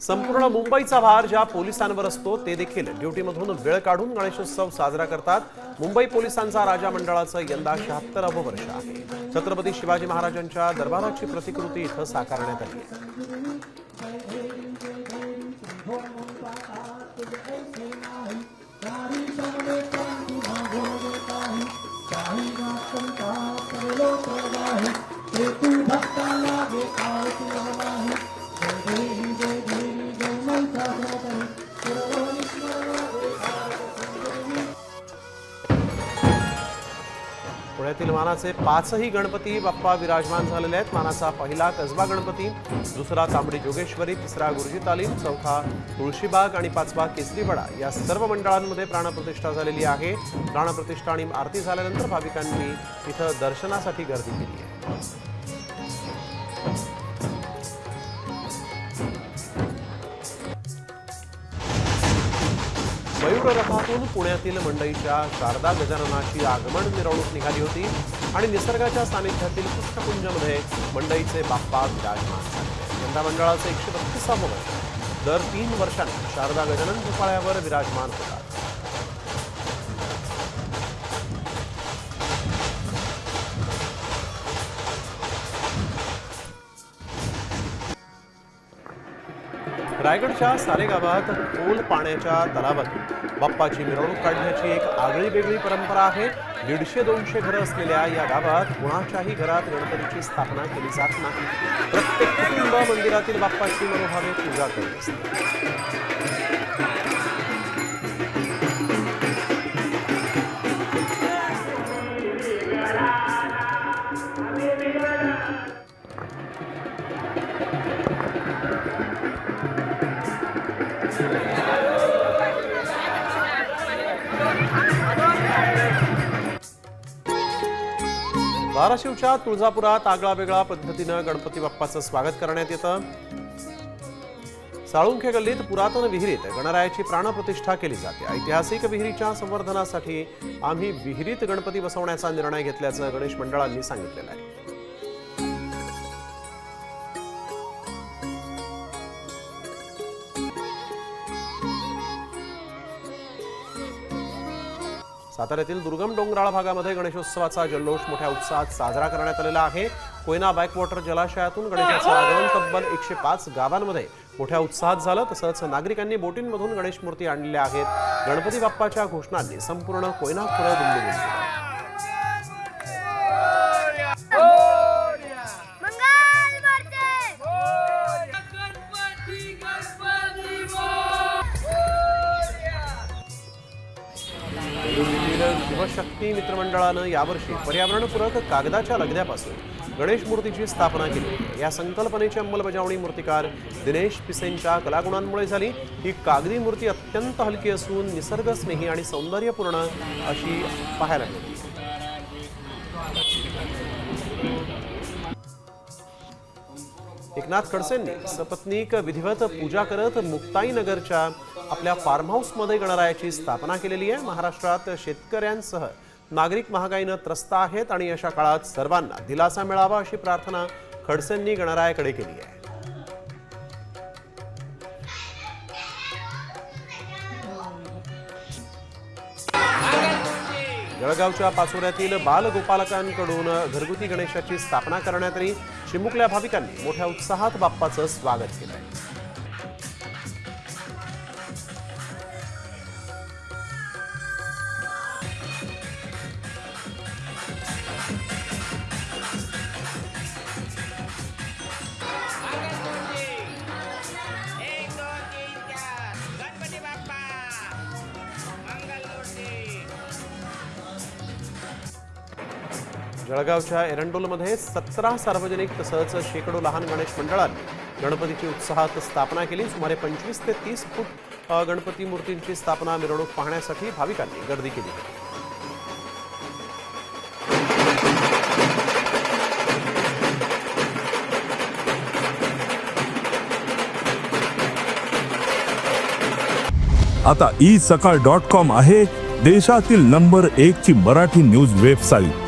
संपूर्ण मुंबईचा भार ज्या पोलिसांवर असतो ते देखील ड्युटीमधून वेळ काढून गणेशोत्सव साजरा करतात. मुंबई पोलिसांचा राजा मंडळाचं यंदा शहात्तरावं वर्ष आहे. छत्रपती शिवाजी महाराजांच्या दरबाराची प्रतिकृती इथं साकारण्यात आली. पुण्यातील मानाचे पाचही गणपती बाप्पा विराजमान झालेले आहेत. मानाचा पहिला कसबा गणपती दुसरा तांबडी जोगेश्वरी तिसरा गुरुजी तालीम चौथा तुळशीबाग आणि पाचवा केसरीवाडा या सर्व मंडळांमध्ये प्राणप्रतिष्ठा झालेली आहे. प्राणप्रतिष्ठा आणि आरती झाल्यानंतर भाविकांनी इथं दर्शनासाठी गर्दी केली आहे. रथातून पुण्यातील मंडईच्या शारदा गजाननाची आगमन मिरवणूक निघाली होती आणि निसर्गाच्या सानिध्यातील पुष्पकुंजमध्ये मंडईचे बाप्पा विराजमान झाले. यंदा मंडळाचं एकशे बत्तीसावं वर्ष. दर तीन वर्षांनी शारदा गजानन झोपाळ्यावर विराजमान होतात. रायगडच्या सारेगावात खोल पाण्याच्या तलावात. बाप्पाची मिरवणूक काढण्याची एक आगळी वेगळी परंपरा आहे. दीडशे दोनशे घरं असलेल्या या गावात कुणाच्याही घरात गणपतीची स्थापना केली जात नाही. प्रत्येक कुटुंब मंदिरातील बाप्पाची मनोभावे पूजा करत असते. धाराशिवच्या तुळजापुरात आगळा वेगळा पद्धतीनं गणपती बाप्पाचं स्वागत करण्यात येतं. साळुंखे गल्लीत पुरातन विहिरीत गणरायाची प्राणप्रतिष्ठा केली जाते. ऐतिहासिक विहिरीच्या संवर्धनासाठी आम्ही विहिरीत गणपती बसवण्याचा निर्णय घेतल्याचं गणेश मंडळांनी सांगितलेलं आहे. साताऱ्यातील दुर्गम डोंगराळ भागामध्ये गणेशोत्सवाचा जल्लोष मोठ्या उत्साहात साजरा करण्यात आलेला आहे. कोयना बॅकवॉटर जलाशयातून गणेशाचं आगमन तब्बल एकशे पाच गावांमध्ये मोठ्या उत्साहात झालं. तसंच नागरिकांनी बोटींमधून गणेश मूर्ती आणलेल्या आहेत. गणपती बाप्पाच्या घोषणांनी संपूर्ण कोयना खुरं दुमदुमून शक्ती मित्रमंडळानं यावर्षी पर्यावरणपूरक कागदाच्या लगद्यापासून गणेश मूर्तीची स्थापना केली. या संकल्पनेची अंमलबजावणी मूर्तिकार दिनेश पिसेंच्या कलागुणांमुळे झाली. ही कागदी मूर्ती अत्यंत हलकी असून निसर्गस्नेही आणि सौंदर्यपूर्ण अशी पाहायला मिळते. एकनाथ खडसेंनी सपत्नीक विधिवत पूजा करत मुक्ताईनगरच्या आपल्या फार्म हाऊसमध्ये गणरायाची स्थापना केलेली आहे. महाराष्ट्रात शेतकऱ्यांसह नागरिक महागाईनं त्रस्त आहेत आणि अशा काळात सर्वांना दिलासा मिळावा अशी प्रार्थना खडसेंनी गणरायाकडे केली आहे. जळगावच्या पाचोऱ्यातील बालगोपालकांकडून घरगुती गणेशाची स्थापना करण्यात आली. चिमुकल्या भाविकांनी मोठ्या उत्साहात बाप्पाचं स्वागत केलंय. जळगावच्या एरंडोलमध्ये सतरा सार्वजनिक तसंच शेकडो लहान गणेश मंडळांनी गणपतीची उत्साहात स्थापना केली. सुमारे पंचवीस ते तीस फूट गणपती मूर्तींची स्थापना मिरवणूक पाहण्यासाठी भाविकांनी गर्दी केली होती. आता ई सकाळ डॉट कॉम आहे देशातील नंबर एक ची मराठी न्यूज वेबसाईट